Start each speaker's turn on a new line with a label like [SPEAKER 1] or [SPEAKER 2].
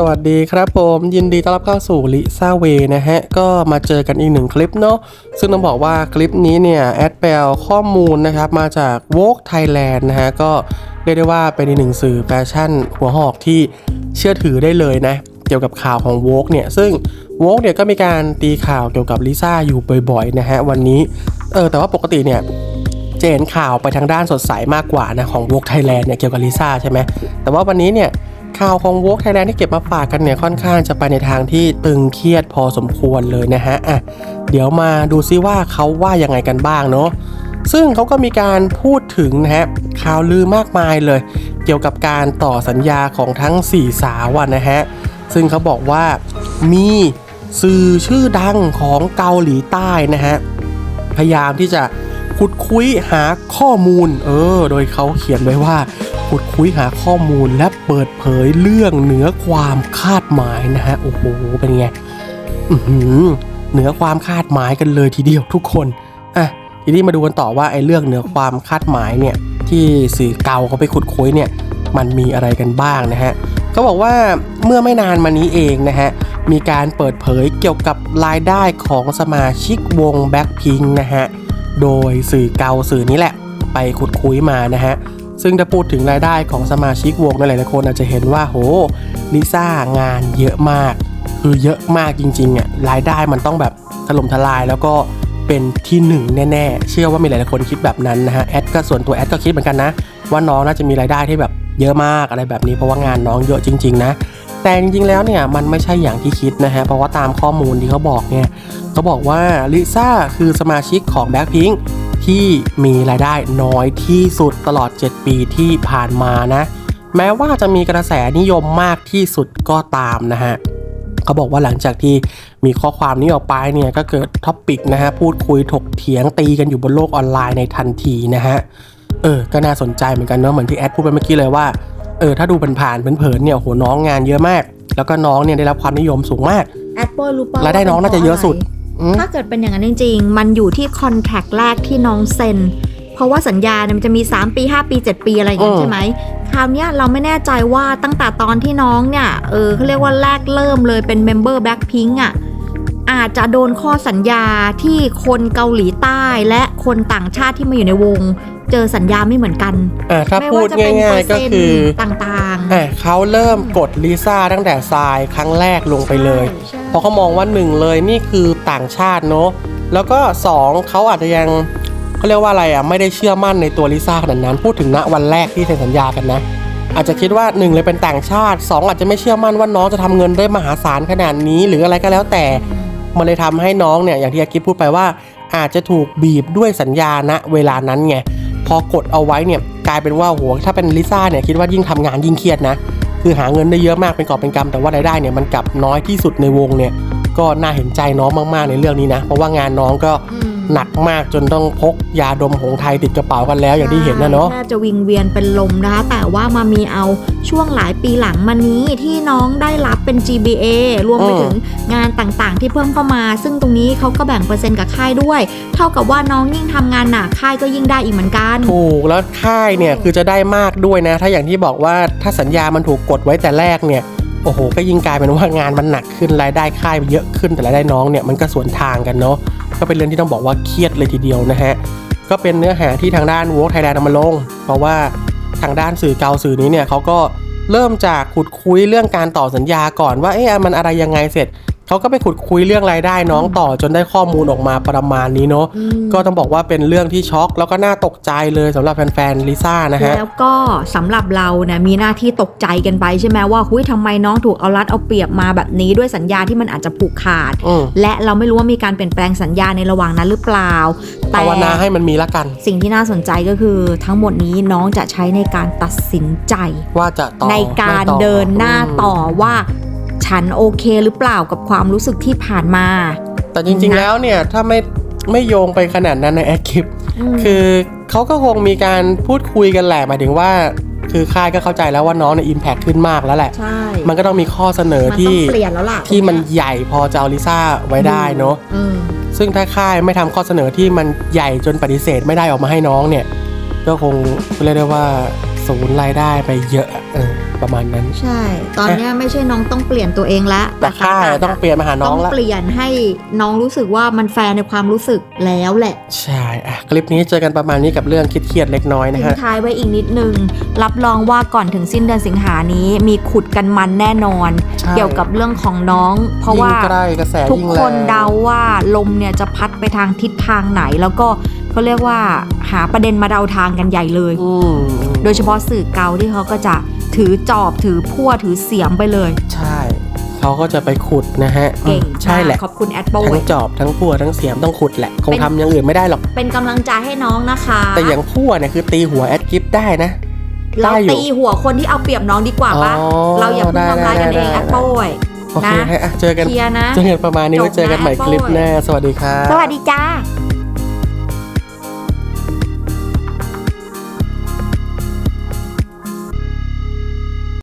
[SPEAKER 1] สวัสดีครับผมยินดีต้อนรับเข้าสู่ลิซ่าเวนะฮะ ก็มาเจอกันอีกหนึ่งคลิปเนาะซึ่งต้องบอกว่าคลิปนี้เนี่ย แอดแปลข้อมูลนะครับ มาจาก Vogue Thailand นะฮะ ก็เรียกได้ว่าเป็นอีกหนึ่งสื่อแฟชั่นหัวหอกที่เชื่อถือได้เลยนะ เกี่ยวกับข่าวของ Vogue เนี่ย ซึ่ง Vogue เนี่ยก็มีการตีข่าวเกี่ยวกับลิซ่าอยู่บ่อยๆนะฮะวันนี้เออแต่ว่าปกติเนี่ยจะเห็นข่าวไปทางด้านสดใสมากกว่านะของ w o กไทยแลนด์เนี่ยเกี่ยวกับลิซ่าใช่ไหมแต่ว่าวันนี้เนี่ย ข่าวของ w o กไทยแลนด์ที่เก็บมาฝากกันเนี่ยค่อนข้างจะไปในทางที่ตึงเครียดพอสมควรเลยนะฮะอะเดี๋ยวมาดูซิว่าเขาว่ายังไงกันบ้างเนาะซึ่งเขาก็มีการพูดถึงนะฮะข่าวลือมากมายเลย เกี่ยวกับการต่อสัญญาของทั้ง 4 สาวนะฮะซึ่งเขาบอกว่ามีสื่อชื่อดังของเกาหลีใต้นะฮะพยายามที่จะ ขุดคุยหาข้อมูล เออ โดยเขาเขียนไว้ว่าขุดคุยหาข้อมูลและเปิดเผยเรื่องเหนือความคาดหมายนะฮะโอ้โหเป็นไงเหนือความคาดหมายกันเลยทีเดียวทุกคนอะทีนี้มาดูกันต่อว่าไอ้เรื่องเหนือความคาดหมายเนี่ยที่สื่อเก่าเขาไปขุดคุยเนี่ยมันมีอะไรกันบ้างนะฮะเขาบอกว่าเมื่อไม่นานมานี้เองนะฮะมีการเปิดเผยเกี่ยวกับรายได้ของสมาชิกวง Blackpink นะฮะ โดยสื่อเกาสื่อนี้แหละ ไปขุดคุยมานะฮะ ซึ่งถ้าพูดถึงรายได้ของสมาชิกวงหลายๆคนอาจจะเห็นว่าโหลิซ่างานเยอะมาก คือเยอะมากจริงๆอะรายได้มันต้องแบบถล่มทลายแล้วก็เป็นที่หนึ่งแน่ๆ เชื่อว่ามีหลายๆคนคิดแบบนั้นนะฮะแอดก็ส่วนตัวแอดก็คิดเหมือนกันนะ ว่าน้องน่าจะมีรายได้ที่แบบเยอะมากอะไรแบบนี้เพราะว่างานน้องเยอะจริง ๆ นะ แต่จริงๆแล้วเนี่ยมันไม่ใช่อย่างที่คิดนะฮะ เพราะว่าตามข้อมูลที่เขาบอกเนี่ยเขาบอกว่าลิซ่าคือสมาชิกของ Blackpink ที่มีรายได้น้อยที่สุดตลอด 7 ปีที่ผ่านมานะ แม้ว่าจะมีกระแสนิยมมากที่สุดก็ตามนะฮะเขาบอกว่าหลังจากที่มีข้อความนี้ออกไปเนี่ยก็เกิดท็อปปิกนะฮะพูดคุยถกเถียงตีกันอยู่บนโลกออนไลน์ในทันทีนะฮะเออก็น่าสนใจเหมือนกันเนาะเหมือนที่แอดพูดไปเมื่อกี้เลยว่า เออถ้าดูผ่านๆเผินๆเนี่ยโหน้องงานเยอะมาก แล้วก็น้องเนี่ยได้รับความนิยมสูงมาก
[SPEAKER 2] แอปเปิลรู้ป่ะ
[SPEAKER 1] รายได้น้องน่าจะเยอะสุดอืม
[SPEAKER 2] ถ้าเกิดเป็นอย่างนั้นจริงๆ มันอยู่ที่คอนแทคแรกที่น้องเซ็น เพราะว่าสัญญาเนี่ยมันจะมี 3 ปี 5 ปี 7 ปีอะไรอย่างงี้
[SPEAKER 1] อืม
[SPEAKER 2] ใช่ไหม คราวเนี้ยเราไม่แน่ใจว่าตั้งแต่ตอนที่น้องเนี่ย เออเขาเรียกว่าแรกเริ่มเลยเป็นเมมเบอร์แบ็คพิงอะ อาจจะโดนข้อสัญญาที่คนเกาหลีใต้และคนต่างชาติที่มาอยู่ในวง เจอสัญญาไม่เหมือนกัน
[SPEAKER 1] อ่าถ้า
[SPEAKER 2] ไม่
[SPEAKER 1] พู
[SPEAKER 2] ว่า
[SPEAKER 1] ด
[SPEAKER 2] จะเป็น
[SPEAKER 1] ง่า
[SPEAKER 2] เปอยร์
[SPEAKER 1] ๆก็
[SPEAKER 2] เซ็น
[SPEAKER 1] คือ
[SPEAKER 2] ต์ต่างๆ
[SPEAKER 1] อ่าเขาเริ่มกดลิซ่าตั้งแต่ทรายครั้งแรกลงไปเลย
[SPEAKER 2] ใช่
[SPEAKER 1] เพราะเขามองว่าหนึ่งเลยนี่คือต่างชาติเนาะแล้วก็สองเขาอาจจะยังเขาเรียกว่าอะไรอะไม่ได้เชื่อมั่นในตัวลิซ่าขนาดนั้น พูดถึงณวันแรกที่เซ็นสัญญากันนะ อาจจะคิดว่าหนึ่งเลยเป็นต่างชาติสองอาจจะไม่เชื่อมั่นว่าน้องจะทำเงินได้มหาศาลขนาดนี้ หรืออะไรก็แล้วแต่ มันเลยทำให้น้องเนี่ยอย่างที่อากิฟพูดไปว่า อาจจะถูกบีบด้วยสัญญาณเวลานั้นไงพอกดเอาไว้เนี่ยกลายเป็นว่าโหถ้าเป็นลิซ่าเนี่ยคิดว่ายิ่งทำงานยิ่งเครียดนะคือหาเงินได้เยอะมากเป็นกอบเป็นกำแต่ว่ารายได้เนี่ยมันกลับน้อยที่สุดในวงเนี่ยก็น่าเห็นใจน้องมากๆในเรื่องนี้นะ เพราะว่างานน้องก็ หนักมากจนต้องพกยาดมของไทยติดกระเป๋ากันแล้วอย่างที่เห็นนะเนาะ
[SPEAKER 2] แทบจะวิงเวียนเป็นลมนะคะ แต่ว่ามามีเอาช่วงหลายปีหลังมานี้ที่น้องได้รับเป็น GBA รวมไป
[SPEAKER 1] อืม
[SPEAKER 2] ถึงงานต่างๆ ที่เพิ่มเข้ามา ซึ่งตรงนี้เขาก็แบ่งเปอร์เซ็นต์กับค่ายด้วย เท่ากับว่าน้องยิ่งทำงานหนักค่ายก็ยิ่งได้อีกเหมือนกัน
[SPEAKER 1] ถูกแล้วค่ายเนี่ยคือจะได้มากด้วยนะ ถ้าอย่างที่บอกว่าถ้าสัญญามันถูกกดไว้แต่แรกเนี่ยโอ้โห ก็ยิ่งกลายเป็นว่างานมันหนักขึ้นรายได้ค่ายมันเยอะขึ้นแต่รายได้น้องเนี่ยมันก็สวนทางกันเนาะ ก็เป็นเรื่องที่ต้องบอกว่าเครียดเลยทีเดียวนะฮะ ก็เป็นเนื้อหาที่ทางด้าน w o r k Thailand เอามาลง เพราะว่าทางด้านสื่อเกาสื่อนี้เนี่ยเขาก็เริ่มจากขุดคุยเรื่องการต่อสัญญาก่อนว่าเอ๊ะมันอะไรยังไงเสร็จ เขาก็ไปขุดคุยเรื่องรายได้น้องต่อจนได้ข้อมูลออกมาประมาณนี้เนาะ
[SPEAKER 2] อืม
[SPEAKER 1] ก็ต้องบอกว่าเป็นเรื่องที่ช็อกแล้วก็น่าตกใจเลยสำหรับแฟนๆลิซ่านะฮะ
[SPEAKER 2] แล้วก็สำหรับเราเนี่ยมีหน้าที่ตกใจกันไปใช่ไหมว่าหุยทำไมน้องถูกเอารัดเอาเปรียบมาแบบนี้ด้วยสัญญาที่มันอาจจะผูกขาด
[SPEAKER 1] อืม
[SPEAKER 2] และเราไม่รู้ว่ามีการเปลี่ยนแปลงสัญญาในระหว่างนั้นหรือเปล่าแต่
[SPEAKER 1] ภาวนาให้มันมีละกัน
[SPEAKER 2] สิ่งที่น่าสนใจก็คือทั้งหมดนี้น้องจะใช้ในการตัดสินใจ
[SPEAKER 1] ว่าจะต่อ
[SPEAKER 2] ในการ
[SPEAKER 1] ไม่ต่อ
[SPEAKER 2] เดินหน้า
[SPEAKER 1] อืม
[SPEAKER 2] ต่อว่า ฉันโอเคหรือเปล่ากับความรู้สึกที่ผ่านมา
[SPEAKER 1] แต่จริงๆแล้วเนี่ย ถ้าไม่ไม่โยงไปขนาดนั้นในแอคคลิป
[SPEAKER 2] ม
[SPEAKER 1] คือเขาก็คงมีการพูดคุยกันแหละหมายถึงว่า คือค่ายก็เข้าใจแล้วว่าน้องเนี่ยอิมแพคขึ้นมากแล้วแหละ
[SPEAKER 2] ใช่
[SPEAKER 1] มันก็ต้องมีข้อเสนอ
[SPEAKER 2] มัน
[SPEAKER 1] ที่
[SPEAKER 2] ต้องเปลี่ยนแล้วล่ะ
[SPEAKER 1] ที่มันใหญ่พอจะเอาลิซ่าไว้ได้เนาะ
[SPEAKER 2] อืม
[SPEAKER 1] ซึ่งถ้าค่ายไม่ทำข้อเสนอที่มันใหญ่จนปฏิเสธไม่ได้ออกมาให้น้องเนี่ย ก็คงเรียกได้ว่า สูญรายได้ไปเยอะเออประมาณนั้น
[SPEAKER 2] ใช่ ตอนเนี้ยไม่ใช่น้องต้องเปลี่ยนตัวเองแล้ว
[SPEAKER 1] แต่ค่ายต้องเปลี่ยนมาหาน้
[SPEAKER 2] ต้
[SPEAKER 1] อ
[SPEAKER 2] องง
[SPEAKER 1] ละ
[SPEAKER 2] เปลี่ยนให้น้องรู้สึกว่ามันแฟร์ในความรู้สึกแล้วแหละ
[SPEAKER 1] ใช่อะคลิปนี้เจอกันประมาณนี้กับเรื่องคิดเครียดๆเล็กน้อยนะ
[SPEAKER 2] ทิ้ง
[SPEAKER 1] ฮะ
[SPEAKER 2] ท้ายไว้อีกนิดนึง รับรองว่าก่อนถึงสิ้นเดือนสิงหานี้มีขุดกันมันแน่นอน
[SPEAKER 1] ใช่
[SPEAKER 2] เกี่ยวกับเรื่องของน้อง เพราะว่า
[SPEAKER 1] ยิ่งใกล้กระแส
[SPEAKER 2] ทุก
[SPEAKER 1] ยิ่ง
[SPEAKER 2] ค
[SPEAKER 1] แร
[SPEAKER 2] น
[SPEAKER 1] ง
[SPEAKER 2] เดาว่าลมเนี่ยจะพัดไปทางทิศทางไหนแล้วก็ เขาเรียกว่าหาประเด็นมาเดาทางกันใหญ่เลย
[SPEAKER 1] อืม
[SPEAKER 2] โดยเฉพาะสื่อเกาที่เขาก็จะถือจอบถือพั่วถือเสียมไปเลย
[SPEAKER 1] ใช่เขาก็จะไปขุดนะฮะ
[SPEAKER 2] เก่ง
[SPEAKER 1] อืมใช่แหละ
[SPEAKER 2] มากขอบคุณแอดโบ
[SPEAKER 1] ทั้งจอบทั้งพั่วทั้งเสียมต้องขุดแหละ คงทำอย่างอื่นไม่ได้หรอก
[SPEAKER 2] เป็นกำลังใจให้น้องนะคะ
[SPEAKER 1] แต่อย่างพั่วเนี่ยคือตีหัวแอดกิฟได้นะ
[SPEAKER 2] เรา
[SPEAKER 1] ได้อยู่
[SPEAKER 2] ตีหัวคนที่เอาเปรียบน้องดีกว่าปะ
[SPEAKER 1] อ๋อ
[SPEAKER 2] เราอย่าเพิ่งทำร้ายกันเอง
[SPEAKER 1] ได้ได้
[SPEAKER 2] แอดโบย
[SPEAKER 1] โอเค
[SPEAKER 2] นะ
[SPEAKER 1] ฮะอะเจอกัน
[SPEAKER 2] เคลียร์นะ
[SPEAKER 1] เจอกันประมาณนี้
[SPEAKER 2] จบ
[SPEAKER 1] ไว้เจอกันใหม่
[SPEAKER 2] นะ
[SPEAKER 1] คลิป
[SPEAKER 2] Apple
[SPEAKER 1] หน้า สวัสดีครับ
[SPEAKER 2] สวัสดีจ้า